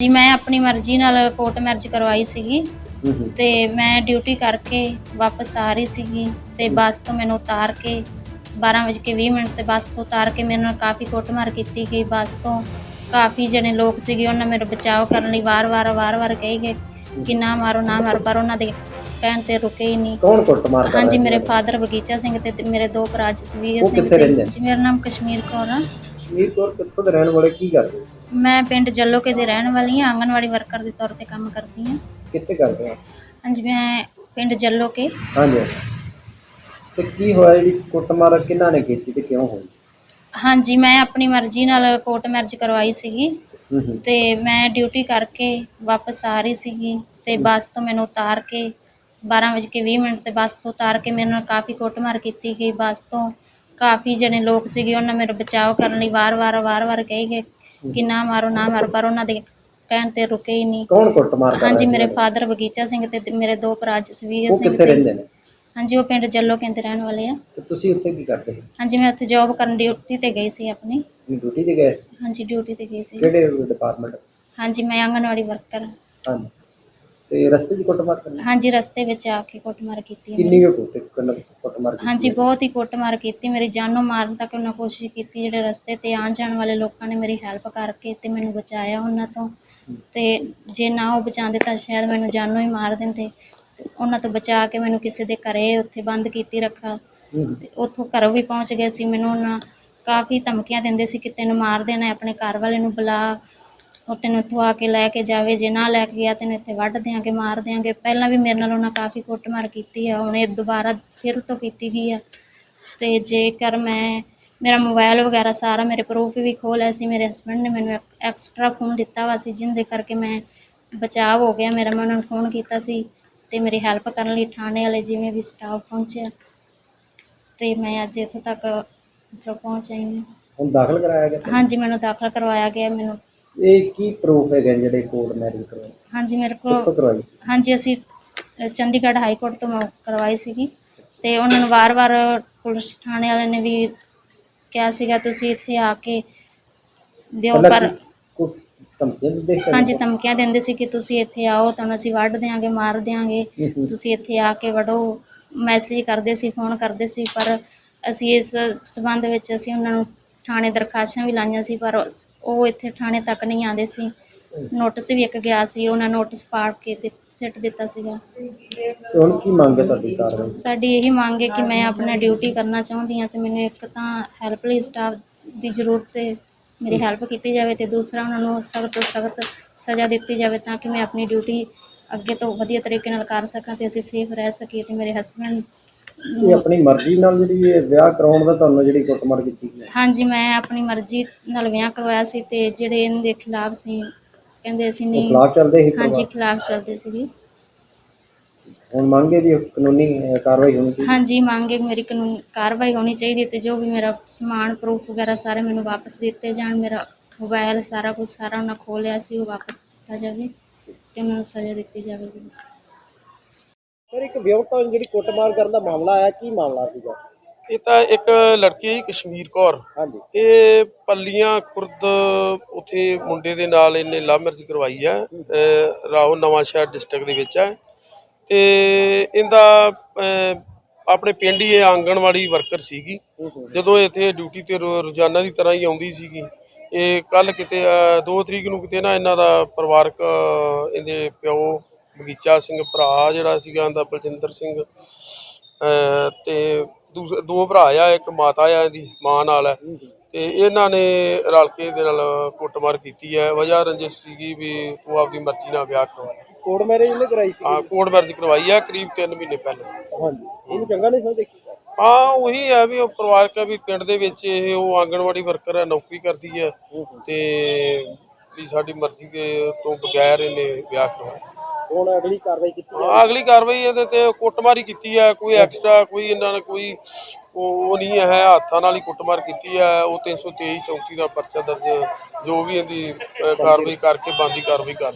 ਜੀ ਮੈਂ ਆਪਣੀ ਮਰਜ਼ੀ ਨਾਲ ਕੋਰਟ ਮੈਰਿਜ ਕਰਵਾਈ ਸੀਗੀ ਹੂੰ ਤੇ ਮੈਂ ਡਿਊਟੀ ਕਰਕੇ ਵਾਪਸ ਆ ਰਹੀ ਸੀਗੀ ਤੇ ਬੱਸ ਤੋਂ ਮੈਨੂੰ ਉਤਾਰ ਕੇ 12:20 ਮਿੰਟ ਤੇ ਬੱਸ ਤੋਂ ਉਤਾਰ ਕੇ ਮੇਰੇ ਨਾਲ ਕਾਫੀ ਕੁੱਟਮਾਰ ਕੀਤੀ ਗਈ। ਬੱਸ ਤੋਂ ਕਾਫੀ ਜਣੇ ਲੋਕ ਸੀਗੇ ਉਹਨਾਂ ਮੇਰਾ ਬਚਾਅ ਕਰਨ ਲਈ ਵਾਰ-ਵਾਰ ਵਾਰ-ਵਾਰ ਕਹੀ ਗਏ ਕਿ ਨਾ ਮਾਰੋ ਨਾ ਮਾਰੋ ਪਰ ਉਹਨਾਂ ਦੇ ਕਹਿਣ ਤੇ ਰੁਕੇ ਹੀ ਨਹੀਂ। ਕੌਣ ਕੁੱਟਮਾਰ ਕਰ ਹਾਂਜੀ ਮੇਰੇ? ਫਾਦਰ ਬਗੀਚਾ ਸਿੰਘ ਤੇ ਤੇ ਮੇਰੇ ਦੋ ਭਰਾ ਜਸਵੀਰ ਉਹ ਸਿੰਘ ਕਿੱਥੇ ਰਹਿੰਦੇ? ਨੇ? ਜੀ ਮੇਰਾ ਨਾਮ ਕਸ਼ਮੀਰ ਕੌਰ ਆ। ਕਸ਼ਮੀਰ ਤੋਂ ਕਿੱਥੋਂ ਦੇ ਰਹਿਣ ਵਾਲੇ ਕੀ ਕਰਦੇ? ਹੋ? ਮੈਂ ਪਿੰਡ ਜੱਲੋਕੇ ਦੇ ਰਹਿਣ ਵਾਲੀ ਹਾਂ ਆਂਗਣਵਾੜੀ ਵਰਕਰ ਦੇ ਤੌਰ ਤੇ ਕੰਮ ਕਰਦੀ ਹਾਂ। ਕਿੱਥੇ ਕਰਦੇ ਹੋ? ਹਾਂਜੀ ਮੈਂ ਪਿੰਡ ਜੱਲੋਕੇ। ਹਾਂਜੀ। ਤੇ ਕੀ ਹੋਇਆ ਜਿਹੜੀ ਕੁੱਟਮਾਰ ਕਿਹਨਾਂ ਨੇ ਕੀਤੀ ਤੇ ਕਿਉਂ ਹੋਈ? ਹਾਂਜੀ ਮੈਂ ਆਪਣੀ ਮਰਜ਼ੀ ਨਾਲ ਕੋਰਟ ਮੈਰਿਜ ਕਰਵਾਈ ਸੀਗੀ। ਹੂੰ ਹੂੰ। ਤੇ ਮੈਂ ਡਿਊਟੀ ਕਰਕੇ ਵਾਪਸ ਆ ਰਹੀ ਸੀਗੀ ਤੇ ਬੱਸ ਤੋਂ ਮੈਨੂੰ ਉਤਾਰ ਕੇ 12:20 ਮਿੰਟ ਤੇ ਬੱਸ ਤੋਂ ਉਤਾਰ ਕੇ ਮੇਰੇ ਨਾਲ ਕਾਫੀ ਕੁੱਟਮਾਰ ਕੀਤੀ ਗਈ। ਬੱਸ ਤੋਂ ਕਾਫੀ ਜਣੇ ਲੋਕ ਸੀਗੇ ਉਹਨਾਂ ਮੇਰਾ ਬਚਾਅ ਕਰਨ ਲਈ ਵਾਰ-ਵਾਰ ਵਾਰ-ਵਾਰ ਕਹੀ ਗਏ ਕਿ ਨਾ ਮਾਰੋ ਨਾ ਮਾਰੋ ਪਰ ਉਹਨਾਂ ਦੇ ਕਹਿਣ ਤੇ ਰੁਕੇ ਹੀ ਨਹੀਂ। ਕੌਣ ਕੁੱਟਮਾਰ ਕਰ ਹਾਂਜੀ ਮੇਰੇ? ਫਾਦਰ ਬਗੀਚਾ ਸਿੰਘ ਤੇ ਤੇ ਮੇਰੇ ਦੋ ਭਰਾ ਜਸਵੀਰ ਉਹ ਸਿੰਘ ਕਿੱਥੇ ਤੇ ਰਹਿੰਦੇ ਨੇ? ਹਾਂਜੀ ਉਹ ਪਿੰਡ ਜੱਲੋਕੇ ਦੇ ਰਹਿਣ ਵਾਲੇ ਆ। ਤੇ ਤੁਸੀਂ ਉੱਥੇ ਕੀ ਕਰਦੇ ਸੀ? ਹਾਂਜੀ ਮੈਂ ਉੱਥੇ ਜੌਬ ਕਰਨ ਡਿਊਟੀ ਤੇ ਗਈ ਸੀ ਆਪਣੀ। ਡਿਊਟੀ ਤੇ ਗਏ? ਹਾਂਜੀ ਡਿਊਟੀ ਤੇ ਗਈ ਸੀ। ਕਿਹੜੇ ਡਿਪਾਰਟਮੈਂਟ ਹਾਂਜੀ ਮੈਂ ਆਂਗਣਵਾੜੀ ਵਰਕਰ ਹਾਂਜੀ। ਤੇ ਰਸਤੇ 'ਚ ਕੁੱਟਮਾਰ ਕਰਨੀ? ਹਾਂਜੀ ਰਸਤੇ ਵਿੱਚ ਆ ਕੇ ਕੁੱਟਮਾਰ ਕੀਤੀ ਹੈ ਕਿੰਨੀ ਕੁ ਕੁੱਟ ਕਿੰਨਾ ਕੁ ਕੁੱਟਮਾਰ ਕੀਤੀ ਹਾਂਜੀ ਹੈ? ਬਹੁਤ ਹੀ ਕੁੱਟਮਾਰ ਕੀਤੀ। ਮੇਰੀ ਜਾਨ ਨੂੰ ਮਾਰਨ ਤੱਕ ਉਹਨਾਂ ਕੋਸ਼ਿਸ਼ ਕੀਤੀ। ਜਿਹੜੇ ਰਸਤੇ ਤੇ ਆਉਣ ਜਾਣ ਵਾਲੇ ਲੋਕਾਂ ਨੇ ਮੇਰੀ ਹੈਲਪ ਕਰਕੇ ਤੇ ਮੈਨੂੰ ਬਚਾਇਆ ਉਹਨਾਂ ਤੋਂ। ਤੇ ਜੇ ਨਾ ਉਹ ਬਚਾਉਂਦੇ ਤਾਂ ਸ਼ਾਇਦ ਮੈਨੂੰ ਜਾਨੋਂ ਹੀ ਮਾਰ ਦਿੰਦੇ। ਉਹਨਾਂ ਤੋਂ ਬਚਾ ਕੇ ਮੈਨੂੰ ਕਿਸੇ ਦੇ ਘਰੇ ਉੱਥੇ ਬੰਦ ਕੀਤੀ ਰੱਖਾ। ਹੂੰ ਹੂੰ। ਤੇ ਉੱਥੋਂ ਘਰੋਂ ਵੀ ਪਹੁੰਚ ਗਏ ਸੀ। ਮੈਨੂੰ ਉਹਨਾਂ ਕਾਫੀ ਧਮਕੀਆਂ ਦਿੰਦੇ ਸੀ ਕਿ ਤੈਨੂੰ ਮਾਰ ਦੇਣਾ ਹੈ, ਆਪਣੇ ਘਰ ਵਾਲੇ ਨੂੰ ਬੁਲਾ। ਉਹ ਤੈਨੂੰ ਇੱਥੋਂ ਆ ਕੇ ਲੈ ਕੇ ਜਾਵੇ। ਜੇ ਨਾ ਲੈ ਕੇ ਗਿਆ ਤੈਨੂੰ ਇੱਥੇ ਵੱਢ ਦਿਆਂਗੇ ਮਾਰ ਦਿਆਂਗੇ। ਪਹਿਲਾਂ ਵੀ ਮੇਰੇ ਨਾਲ ਉਹਨਾਂ ਕਾਫੀ ਕੁੱਟਮਾਰ ਕੀਤੀ ਆ। ਹੁਣ ਇਹ ਦੁਬਾਰਾ ਫਿਰ ਤੋਂ ਕੀਤੀ ਗਈ ਆ। ਤੇ ਜੇਕਰ ਮੈਂ ਮੇਰਾ ਮੋਬਾਈਲ ਵਗੈਰਾ ਸਾਰਾ ਮੇਰੇ ਪ੍ਰੂਫ ਵੀ ਖੋਹ ਲਿਆ ਸੀ ਮੇਰੇ ਹਸਬੰਡ ਨੇ ਮੈਨੂੰ ਐਕਸਟਰਾ ਫੋਨ ਦਿੱਤਾ ਵਾ ਸੀ ਜਿਹਦੇ ਕਰਕੇ ਮੈਂ ਬਚਾਅ ਹੋ ਗਿਆ। ਮੇਰਾ ਮੈਂ ਉਹਨਾਂ ਨੂੰ ਫੋਨ ਕੀਤਾ ਸੀ ਤੇ ਮੇਰੀ ਹੈਲਪ ਕਰਨ ਲਈ ਥਾਣੇ ਵਾਲੇ ਜਿਵੇਂ ਵੀ ਸਟਾਫ ਪਹੁੰਚਿਆ ਤੇ ਮੈਂ ਅੱਜ ਇੱਥੋਂ ਤੱਕ ਮਤਲਬ ਪਹੁੰਚ ਆਈ ਹਾਂ। ਹੁਣ ਦਾਖਲ ਕਰਾਇਆ ਗਿਆ? ਹਾਂਜੀ ਮੈਨੂੰ ਦਾਖਲ ਕਰਵਾਇਆ ਗਿਆ ਮੈਨੂੰ। ਇਹ ਕੀ ਪ੍ਰੂਫ ਹੈਗੇ ਨੇ ਜਿਹੜੇ ਕੋਰਟ ਮੈਰਿਜ ਕਰਵਾਏ? ਹਾਂਜੀ ਮੇਰੇ ਕਿੱਥੋਂ ਕੋਲ ਕਰਵਾਈ? ਹਾਂਜੀ ਅਸੀਂ ਚੰਡੀਗੜ੍ਹ ਹਾਈ ਕੋਰਟ ਤੋਂ ਕਰਵਾਈ ਸੀਗੀ। ਤੇ ਉਹਨਾਂ ਨੂੰ ਵਾਰ-ਵਾਰ ਪੁਲਿਸ ਥਾਣੇ ਵਾਲਿਆਂ ਨੇ ਵੀ ਕਿਹਾ ਸੀਗਾ ਤੁਸੀਂ ਇੱਥੇ ਆ ਕੇ ਦਿਓ ਪਹਿਲਾਂ ਪਰ ਕੀ- ਕੁਛ ਧਮਕੀਆਂ ਦਿੰਦੇ ਸੀ ਹਾਂਜੀ ਧਮਕੀਆਂ ਦਿੰਦੇ ਸੀ ਕਿ ਤੁਸੀਂ ਇੱਥੇ ਆਓ ਤੁਹਾਨੂੰ ਅਸੀਂ ਵੱਢ ਦਿਆਂਗੇ ਮਾਰ ਦਿਆਂਗੇ। ਹੂੰ ਹੂੰ। ਤੁਸੀਂ ਇੱਥੇ ਆ ਕੇ ਵੜੋ ਮੈਸੇਜ ਕਰਦੇ ਸੀ ਫੋਨ ਕਰਦੇ ਸੀ ਪਰ ਅਸੀਂ ਇਸ ਸਬੰਧ ਵਿੱਚ ਅਸੀਂ ਉਹਨਾਂ ਨੂੰ ਥਾਣੇ ਦਰਖਾਸਤਾਂ ਵੀ ਲਾਈਆਂ ਸੀ ਪਰ ਉਸ- ਉਹ ਇੱਥੇ ਥਾਣੇ ਤੱਕ ਨਹੀਂ ਆਉਂਦੇ ਸੀ। ਨੋਟਿਸ ਵੀ ਇੱਕ ਗਿਆ ਸੀ ਉਹਨਾਂ ਨੋਟਿਸ ਪਾੜ ਕੇ ਤੇ ਸਿੱਟ ਦਿੱਤਾ ਸੀਗਾ। ਤੇ ਹੁਣ ਕੀ ਮੰਗ ਹੈ ਤੁਹਾਡੀ ਕਾਰਵਾਈ? ਸਾਡੀ ਇਹੀ ਮੰਗ ਹੈ ਕਿ ਮੈਂ ਆਪਣਾ ਡਿਊਟੀ ਕਰਨਾ ਚਾਹੁੰਦੀ ਹਾਂ ਤੇ ਮੈਨੂੰ ਇੱਕ ਤਾਂ ਹੈਲਪਲਾਈਨ ਸਟਾਫ ਦੀ ਜ਼ਰੂਰਤ ਹੈ ਮੇਰੀ ਹੈਲਪ ਕੀਤੀ ਜਾਵੇ ਤੇ ਦੂਸਰਾ ਉਹਨਾਂ ਨੂੰ ਸਖਤ ਤੋਂ ਸਖਤ ਸਜ਼ਾ ਦਿੱਤੀ ਜਾਵੇ ਤਾਂ ਕਿ ਮੈਂ ਆਪਣੀ ਡਿਊਟੀ ਅੱਗੇ ਤੋਂ ਵਧੀਆ ਤਰੀਕੇ ਨਾਲ ਕਰ ਸਕਾਂ ਤੇ ਅਸੀਂ ਸੇਫ ਰਹਿ ਸਕੀਏ ਤੇ ਮੇਰੇ ਹਸਬੰਡ ਇਹ ਆਪਣੀ ਮਰਜ਼ੀ ਨਾਲ ਜਿਹੜੀ ਇਹ ਵਿਆਹ ਕਰਾਉਣ ਦਾ ਤੁਹਾਨੂੰ ਜਿਹੜੀ ਕੁੱਟਮਾਰ ਕੀਤੀ ਗਈ ਹੈ? ਹਾਂਜੀ ਮੈਂ ਆਪਣੀ ਮਰਜ਼ੀ ਨਾਲ ਵਿਆਹ ਕਰਵਾਇਆ ਸੀ ਤੇ ਜਿਹੜੇ ਇਹਨਾਂ ਦੇ ਖਿਲਾਫ ਸੀ ਕਹਿੰਦੇ ਅਸੀਂ ਨਹੀਂ। ਖਿਲਾਫ ਚੱਲਦੇ ਸੀ ਹਾਂਜੀ। ਖਿਲਾਫ ਚੱਲਦੇ ਸੀਗੇ। ਹੁਣ ਮੰਗ ਹੈ ਜੀ ਕਾਨੂੰਨੀ ਅਹ, ਕਾਰਵਾਈ ਹੋਣੀ ਚਾਹੀਦੀ। ਹਾਂਜੀ ਮੰਗ ਹੈ ਕਿ ਮੇਰੀ ਕਾਨੂੰਨ ਕਾਰਵਾਈ ਹੋਣੀ ਚਾਹੀਦੀ ਹੈ ਤੇ ਜੋ ਵੀ ਮੇਰਾ ਸਮਾਨ ਪ੍ਰੂਫ ਵਗੈਰਾ ਸਾਰੇ ਮੈਨੂੰ ਵਾਪਸ ਦਿੱਤੇ ਜਾਣ ਮੇਰਾ ਮੋਬਾਈਲ ਸਾਰਾ ਕੁਝ ਸਾਰਾ ਉਹਨਾਂ ਖੋਹ ਲਿਆ ਸੀ ਉਹ ਵਾਪਸ ਦਿੱਤਾ ਜਾਵੇ ਤੇ ਉਹਨਾਂ ਨੂੰ ਸਜ਼ਾ ਦਿੱਤੀ ਜਾਵੇ। ਸਰ ਇੱਕ ਵਿਆਹਤਾ ਜਿਹੜੀ ਕੁੱਟਮਾਰ ਕਰਨ ਦਾ ਮਾਮਲਾ ਆਇਆ ਕੀ ਮਾਮਲਾ ਸੀਗਾ? ਇਹ ਤਾਂ ਇੱਕ ਲੜਕੀ ਹੈ ਕਸ਼ਮੀਰ ਕੌਰ। ਹਾਂਜੀ। ਇਹ ਪੱਲੀਆਂ ਖੁਰਦ ਉਥੇ ਮੁੰਡੇ ਦੇ ਨਾਲ ਇਹਨੇ ਲਵ ਮੈਰਿਜ ਕਰਵਾਈ ਹੈ ਰਾਹੋਂ ਨਵਾਂ ਸ਼ਹਿਰ ਡਿਸਟ੍ਰਿਕਟ ਦੇ ਵਿੱਚ ਹੈ ਤੇ ਇਹਦਾ ਆਪਣੇ ਪਿੰਡ ਹੀ ਇਹ ਆਂਗਣਵਾੜੀ ਵਰਕਰ ਸੀਗੀ। ਜਦੋਂ ਇੱਥੇ ਡਿਊਟੀ ਤੇ ਰੋਜ਼ਾਨਾ ਦੀ ਤਰ੍ਹਾਂ ਹੀ ਆਉਂਦੀ ਸੀਗੀ। ਇਹ ਕੱਲ ਕਿਤੇ 2 ਤਰੀਕ ਨੂੰ ਕਿਤੇ ਨਾ ਇਹਨਾਂ ਦਾ ਪਰਿਵਾਰਕ ਇਹਦੇ ਪਿਓ ਬਗੀਚਾ ਸਿੰਘ ਭਰਾ ਜਿਹੜਾ ਸੀਗਾ ਇਹਦਾ ਬਲਜਿੰਦਰ ਸਿੰਘ ਤੇ ਦੂਸ- ਦੋ ਭਰਾ ਆ ਇੱਕ ਮਾਤਾ ਆ ਇਹਦੀ ਮਾਂ ਨਾਲ ਹੈ। ਤੇ ਇਹਨਾਂ ਨੇ ਰਲ ਕੇ ਇਹਦੇ ਨਾਲ ਕੁੱਟਮਾਰ ਕੀਤੀ ਹੈ ਵਜ੍ਹਾ ਰੰਜਿਸ਼ ਸੀਗੀ ਵੀ ਤੂੰ ਆਪਦੀ ਮਰਜ਼ੀ ਨਾਲ ਵਿਆਹ ਕਰਵਾ ਕੋਰਟ ਮੈਰਿਜ ਨੇ ਕਰਾਈ ਸੀ? ਹਾਂ ਕੋਰਟ ਮੈਰਿਜ ਕਰਵਾਈ ਹੈ ਕਰੀਬ 3 ਮਹੀਨੇ ਪਹਿਲਾਂ। ਹਾਂਜੀ। ਇਹਨੂੰ ਚੰਗਾ ਨਹੀਂ ਸਮਝਦੇ? ਕੀ ਹਾਂ ਉਹੀ ਹੈ ਵੀ ਉਹ ਪਰਿਵਾਰਕ ਹੈ ਵੀ ਪਿੰਡ ਦੇ ਵਿੱਚ ਇਹ ਉਹ ਆਂਗਣਵਾੜੀ ਵਰਕਰ ਹੈ ਨੌਕਰੀ ਕਰਦੀ ਹੈ ਤੇ ਵੀ ਸਾਡੀ ਮਰਜ਼ੀ ਦੇ ਤੋਂ ਬਗੈਰ ਇਹਨੇ ਵਿਆਹ ਕਰਵਾਇਆ ਹੁਣ ਅਗਲੀ ਕਾਰਵਾਈ ਕੀਤੀ ਹਾਂ ਅਗਲੀ ਕਾਰਵਾਈ ਇਹਦੇ ਤੇ ਕੁੱਟਮਾਰੀ ਕੀਤੀ ਹੈ ਕੋਈ ਐਕਸਟਰਾ ਕੋਈ ਇਹਨਾਂ ਨੇ ਕੋਈ ਉਹ ਉਹ ਨਹੀਂ ਹੈ ਹੱਥਾਂ ਨਾਲ ਹੀ ਕੁੱਟਮਾਰ ਕੀਤੀ ਹੈ। ਉਹ 323 34 ਦਾ ਪਰਚਾ ਦਰਜ ਜੋ ਵੀ ਇਹਦੀ ਅਹ, ਕਾਰਵਾਈ ਕਰਕੇ ਬੰਦੀ ਕਾਰਵਾਈ ਕਰ